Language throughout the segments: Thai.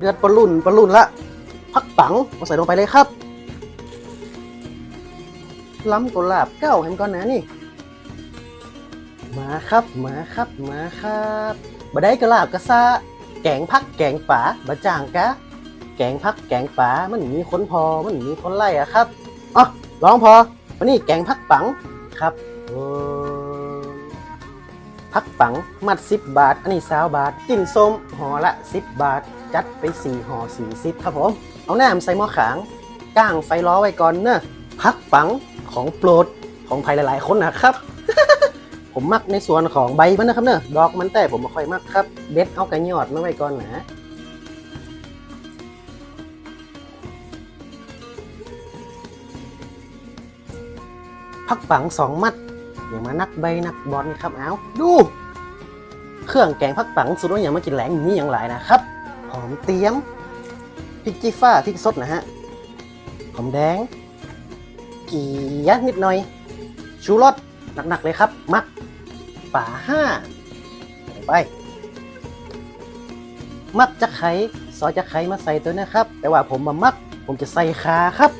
เดือดปลารุ่นปลารุ่นละพักปังมาใส่ลงไปเลยครับ ล้ำกุหลาบเก้าเห็นก่อนนะนี่มาครับมาครับมาครับบะได้กะลาบกะซาแกงพักแกงป่าบะจ่างกะ แกงพักแกงป่ามันมีคนพอมันมีคนไล่อะครับอ๋อลองพอวันนี้แกงพักปังครับเออ พักปัง มัดสิบบาท อันนี้สาวบาท จิ้นส้มห่อละสิบบาท จัดไปสี่ห่อสี่สิบครับผม เอาน้ำใส่หม้อขางก้างไฟล้อไว้ก่อนเนอะพักปังของโปรดของใครหลาย ๆ คนนะครับ ผมมักในส่วนของใบมันนะครับเนอะดอกมันแต่ผมไม่ค่อยมักครับ เด็ดเอากระยอดมาไว้ก่อนนะพักปังสองมัด อย่ามานักใบนักบอลครับเอาดู เครื่องแกงพักปังสุดว่าอย่างมากินแหลงมีอย่างไรนะครับหอมเตี้ยมพริกจีฟ้าพริกสดนะฮะหอมแดงกี่ยัดนิดหน่อย ชูรสหนักๆเลยครับ มักป่าห้าไป มักจะไข่ซอยจะไข่มาใส่ตัวนะครับ แต่ว่าผมมามักผมจะใส่คาครับ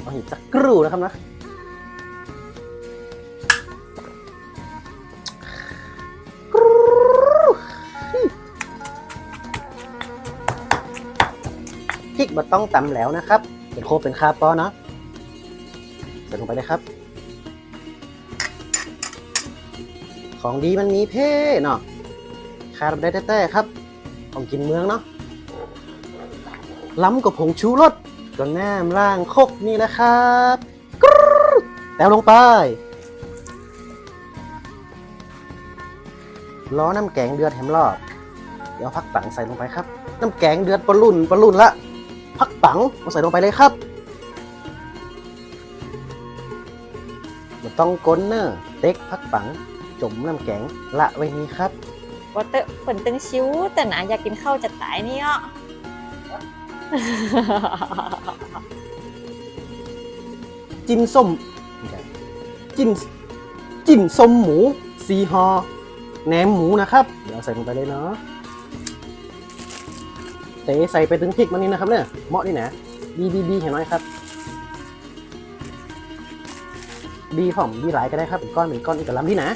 เอาหิสักกรูนะครับนะ บะต้องตำแล้วนะครับ เป็นโคเป็นคาปอเนาะใส่ลงไปเลยครับ ของดีมันมีเพ่เนาะคาร์บได้แต่ๆครับ ของกินเมืองเนาะล้ำกับผงชูรสก็แนมล่างคกนี่แหละครับกรแต้วลงไป ล้อน้ำแกงเดือดแถมรอบ เดี๋ยวพักปังใส่ลงไปครับ น้ำแกงเดือดปรุ่นปรุ่นละ พักปังมาใส่ลงไปเลยครับมันต้องก้นเนอร์เต็กพักปัง จมน้ำแกงละไว้นี้ครับว่าเตอะเปิ่นตึงชิวแต่หนาอยากกินข้าวจะตายเนี่ยจิ้นส้มไม่ใช่จิ้นจิ้นส้มหมูซีฮอแหนมหมูนะครับ เดี๋ยวใส่ลงไปเลยเนาะ เตะใส่ไปถึงพริกมันนี่นะครับเนี่ยเหมาะนี่นะบีบีบีเห็นไหมครับบีผมบีหลายก็ได้ครับเป็นก้อนเป็นก้อนอีกกระลำที่นะ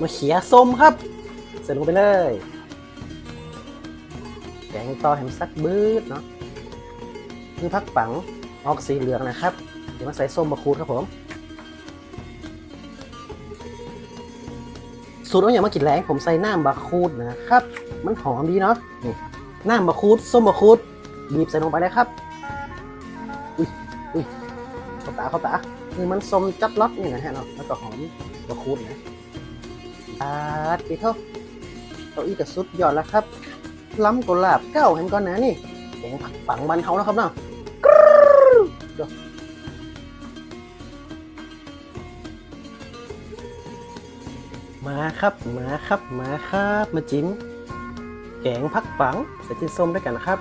มาเขียส้มครับ ใส่ลงไปเลยแกงต่อแฮมซักบืดเนาะคือพักปังออกสีเหลืองนะครับ เดี๋ยวมาใส่ส้มมะขูดครับผม สูตรเอาอย่างมากินแรงผมใส่น้ำบะคูดนะครับ มันหอมดีเนาะน้ำบะคูดส้มบะคูดบีบใส่ลงไปเลยครับ อุ้ยอุ้ยเข้าตาเข้าตานี่มันส้มจัดล็อตนี่นะฮะเนาะแล้วก็หอมบะคูดนะอาดไปเท่าเก้าอี้กับสุดยอดแล้วครับ ล้ำกุหลาบเก้าเห็นก่อนนะนี่แกงผักปังบันเทานะครับเนาะกรู๊ดเดี๋ยว มาครับ มาครับ มาครับ มาจิ้มแกงพักปังใส่จิ้นส้มด้วยกันนะครับ